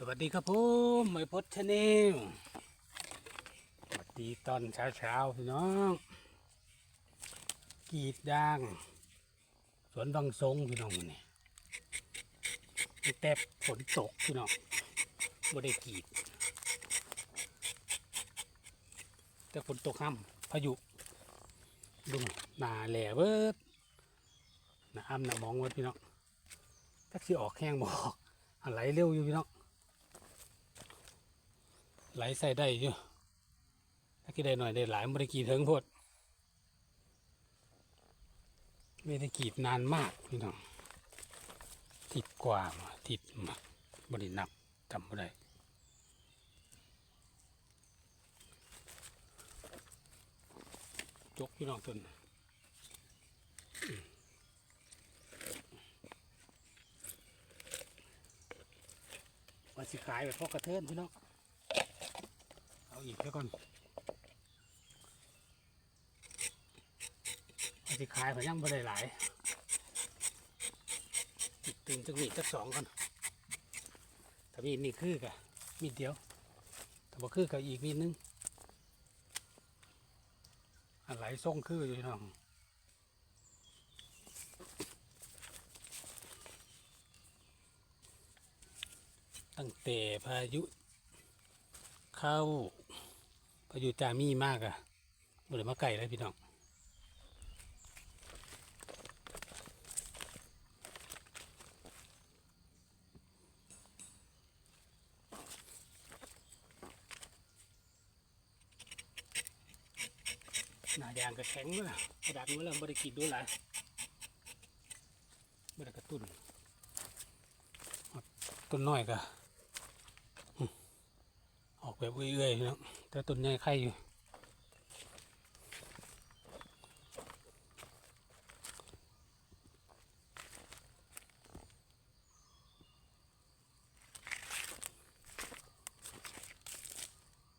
สวัสดีครับผมไม่พดชาแนลสวัสดีตอนเช้าเช้าๆพี่น้องกรีดยาง สวนบางทรงพี่น้องนี่แต่ฝนตกพี่น้องไม่ได้กรีด แต่ฝนตกห้ำพายุลุงหนาแหล่เบิดหนาอ้ำหนามองเบิดพี่น้องถ้าสิออกแห้งบอกอะไหลเร็วอยู่พี่น้อง ไหลใส่ได้อยู่ถ้ากินได้หน่อยได้หลายไม่ได้กรีดเถิงพดไม่ได้กีดนานมากพี่น้องทิดกว่ามาทิดมาบรินับจำไม่ได้จกพี่น้องต้นมว่าสิขายแบบพอกระเทินพี่น้อง เอาอีกแล้วก่อนเอาสิขายผมยังไม่ได้หลายติดตึงจักมีดจักสองก่อนถ้ามีดนี่คือกะมีดเดียวถ้าบ่คือกับอีกมีดนึงอะไรส่งคืออยู่พี่น้องตั้งแต่พายุเข้า พายุจามีมากอะบ่ได้มาไก่เลยพี่น้องหน้ายางก็แข็งเมื่อกระดาษเมื่อเราไม่ได้กินดูหลายไม่ได้กระตุ้นต้นน้อยก็ แบบเอื่อยๆเนาะแต่ต้นใหญ่ไข่อยู่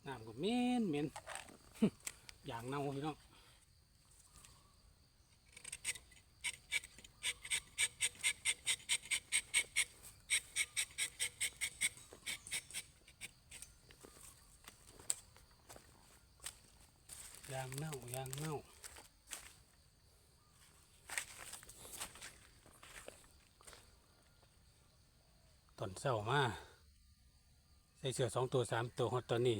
น้ำก็เหม็นเหม็นอย่างเน่าพี่น้อง ยางเน่ายางเน่าตอนเศร้ามาใส่เสือสองตัวสามตัวฮอตตอนนี้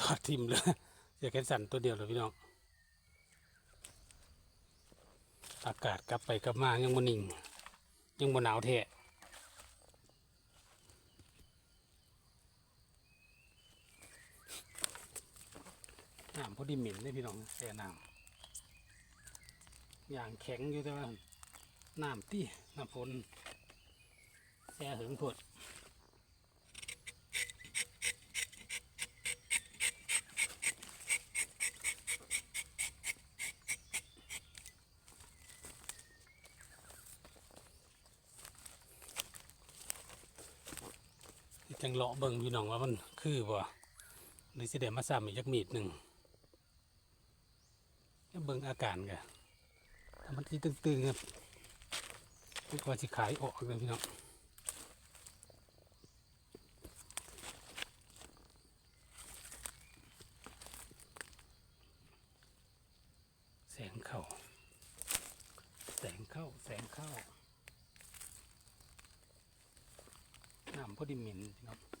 ทอดทิมเลยเสือแขนสั้นตัวเดียวเลยพี่น้องอากาศกลับไปกลับมายังบนนิ่งยังบนหนาวแท้ น้ำพอดีเหม็นเลยพี่น้องแช่น้ำอย่างแข็งอยู่แต่ว่าน้ำตี้น้ำฝนแช่หึงผดจังเลาะเบิ่งพี่น้องว่ามันคือบ่หรือสิเดมาซ้ำอีกจักมีดหนึ่ง เบิ่งอาการกันถ้ามันที่ตึงๆครับมันก็ว่าสิขายออกเลยพี่น้องแสงเข้า แสงเข้า แสงเข้าน้ำพอดีหม็นพี่น้อง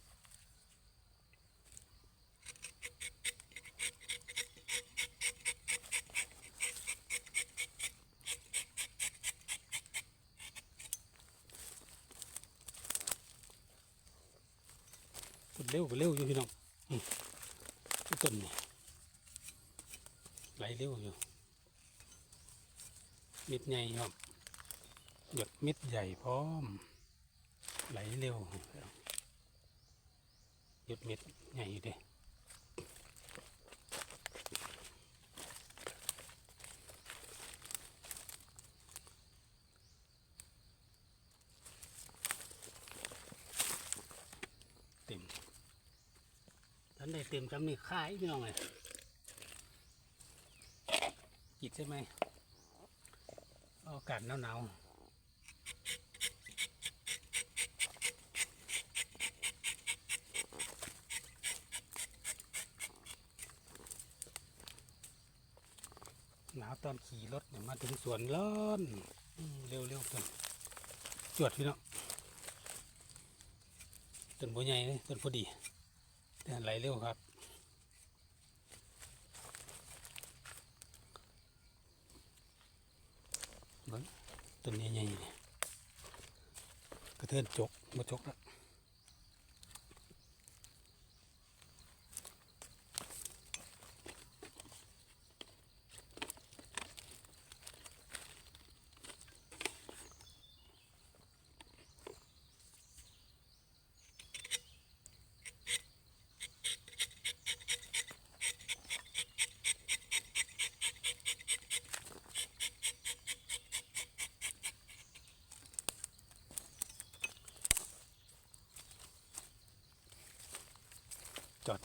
กดเร็วก็เร็วอยู่พี่น้องต้นนี่ไหลเร็วอยู่มิดใหญ่ครับหยดมิดใหญ่พร้อม ไหลเร็วหยุดมิดใหญ่อยู่เด้ เต็มจำนี่ขายพี่น้องเลยกิดใช่ไหมอากาศหนาวหนาวหนาวตอนขี่รถมาถึงสวนร้อนเร็วเๆกันจวดพี่น้องต้นบัวใหญ่เลยต้นพอดี แต่ไหลเร็วครับต้นนี้ใหญ่ๆนี่กระเทือนจกมาจกแล้ว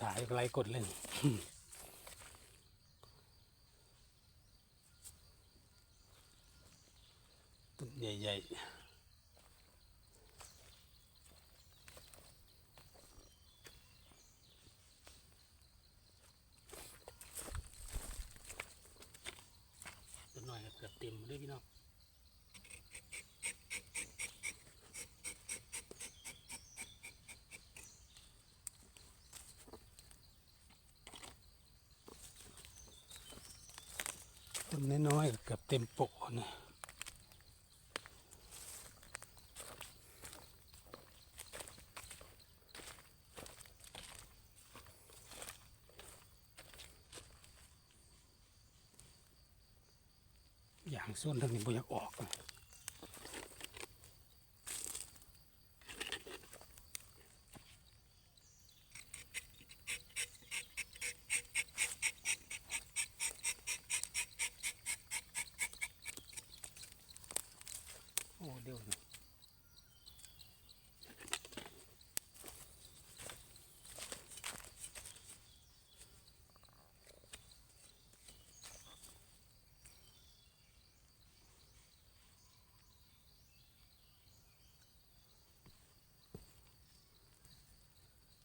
ถ่ายไล่กดเล่นต้นใหญ่ๆต้นน้อยเกือบเต็มเลยพี่น้อง ต้นน้อยๆก็เกือบเต็มโปะนะอย่างส่วนทางนี้บ่อยากออกเลย โอ้เดี๋ยวนะ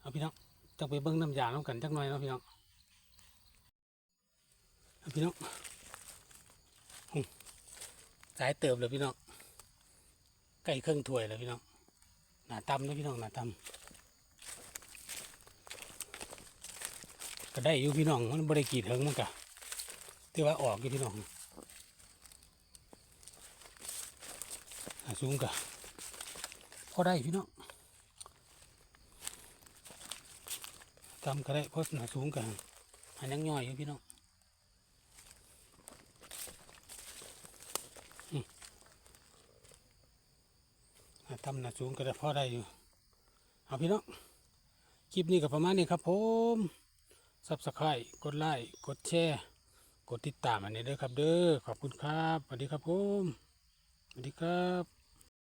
เอาพี่น้องจะไปเบิ้งน้ำยาน้ำกันจักหน่อยเนาะพี่น้องเอาพี่น้องสายเติบเลยพี่น้อง ใกล้เครื่องถ้วยแล้วพี่น้องหนาตำนะพี่น้องหนาตำก็ได้อยู่พี่น้องมันบริกีดเถิงมันกะที่ว่าออกอยู่พี่น้องหนาสูงกะพอได้พี่น้องตำก็ได้เพราะหนาสูงกะอันยังย่อยอยู่พี่น้อง ทำหนาสูงก็ได้พอได้อยู่เอาพี่น้องคลิปนี้ก็ประมาณนี้ครับผมซับสไครต์กดไลค์กดแชร์กดติดตามอันนี้เด้อครับเด้อขอบคุณครับสวัสดีครับผมสวัสดีครับ